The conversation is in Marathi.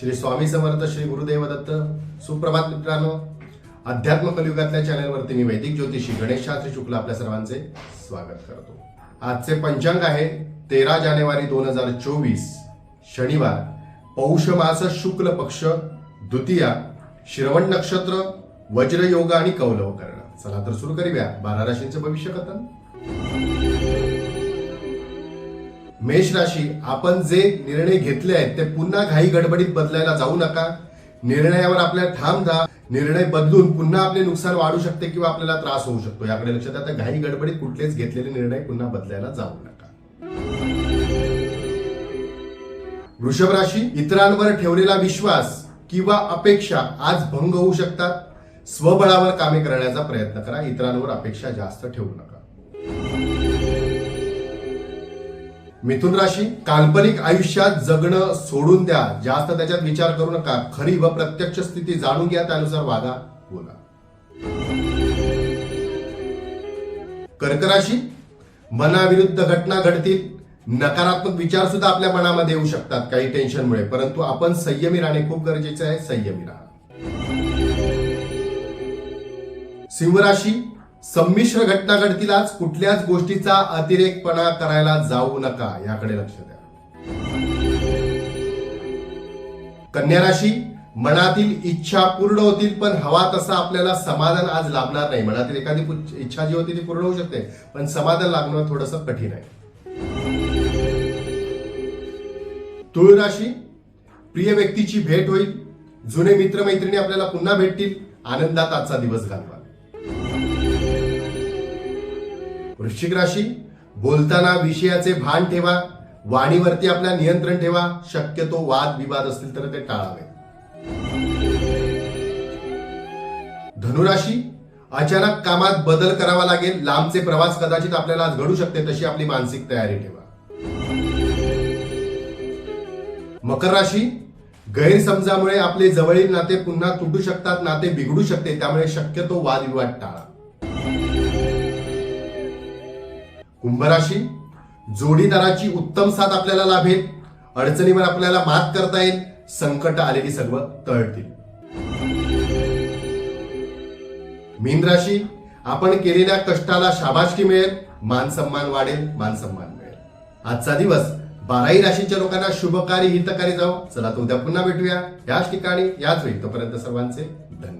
श्री स्वामी समर्थ श्री गुरुदेव दत्त सुप्रभात मित्रांनो अध्यात्म कलियुगातल्या चॅनलवरती मी वैदिक ज्योतिषी गणेश शास्त्री शुक्ला आपल्या सर्वांचे स्वागत करतो. आजचे पंचांग आहे तेरा जानेवारी दोन हजार चोवीस शनिवार. पौष मास शुक्ल पक्ष द्वितीया श्रवण नक्षत्र वज्रयोग आणि कौलव करणं चला तर सुरू करूया. बारा राशींचं भविष्य कथन. मेष राशी आपण जे निर्णय घेतले आहेत ते पुन्हा घाई गडबडीत बदलायला जाऊ नका. निर्णयावर आपल्या ठाम जा. निर्णय बदलून पुन्हा आपले नुकसान वाढू शकते किंवा आपल्याला त्रास होऊ शकतो. याकडे लक्षात द्या. आता घाई गडबडीत कुठलेच घेतलेले निर्णय पुन्हा बदलायला जाऊ नका. वृषभ राशी इतरांवर ठेवलेला विश्वास किंवा अपेक्षा आज भंग होऊ शकतात. स्वबळावर कामे करण्याचा प्रयत्न करा. इतरांवर अपेक्षा जास्त ठेवू नका. मिथुन राशी काल्पनिक आयुष्यात जगणं सोडून द्या. जास्त त्याच्यात विचार करू नका. खरी व प्रत्यक्ष स्थिती जाणून घ्या. त्यानुसार वागा बोला. कर्क राशी मनाविरुद्ध घटना घडतील. नकारात्मक विचार सुद्धा आपल्या मनामध्ये येऊ शकतात काही टेन्शनमुळे. परंतु आपण संयमी राहणे खूप गरजेचे आहे. संयमी राहा. सिंह राशी संमिश्र घटना घडतील आज कुठल्याच गोष्टीचा अतिरेकपणा करायला जाऊ नका याकडे लक्ष द्या. कन्या राशी मनातील इच्छा पूर्ण होतील पण हवा तसा आपल्याला समाधान आज लाभणार नाही. मनातील एखादी इच्छा जी होती ती पूर्ण होऊ शकते पण समाधान लागणं थोडस कठीण आहे. तुळ राशी प्रिय व्यक्तीची भेट होईल जुने मित्रमैत्रिणी आपल्याला पुन्हा भेटतील आनंदात आजचा दिवस घालवा. वृश्चिक राशी बोलताना विषयाचे भान ठेवा वाणीवरती आपल्या नियंत्रण ठेवा शक्यतो वाद विवाद असतील तर ते टाळावे. धनुराशी अचानक कामात बदल करावा लागेल लांबचे प्रवास कदाचित आपल्याला आज घडू शकते तशी आपली मानसिक तयारी ठेवा. मकर राशी गैरसमजामुळे आपले जवळील नाते पुन्हा तुटू शकतात नाते बिघडू शकते त्यामुळे शक्यतो वादविवाद टाळा. कुंभ राशी जोडीदाराची उत्तम साथ आपल्याला लाभेल. अडचणीवर आपल्याला मात करता येईल. संकट आलेली सर्व तळतील. मीन राशी आपण केलेल्या कष्टाला शाबाशकी मिळेल. मान सन्मान वाढेल मान सन्मान मिळेल. आजचा दिवस बाराही राशीच्या लोकांना शुभकारी हितकारी जाऊ चला तर उद्या पुन्हा भेटूया. याच ठिकाणी याच वेळी. तोपर्यंत सर्वांचे धन्यवाद.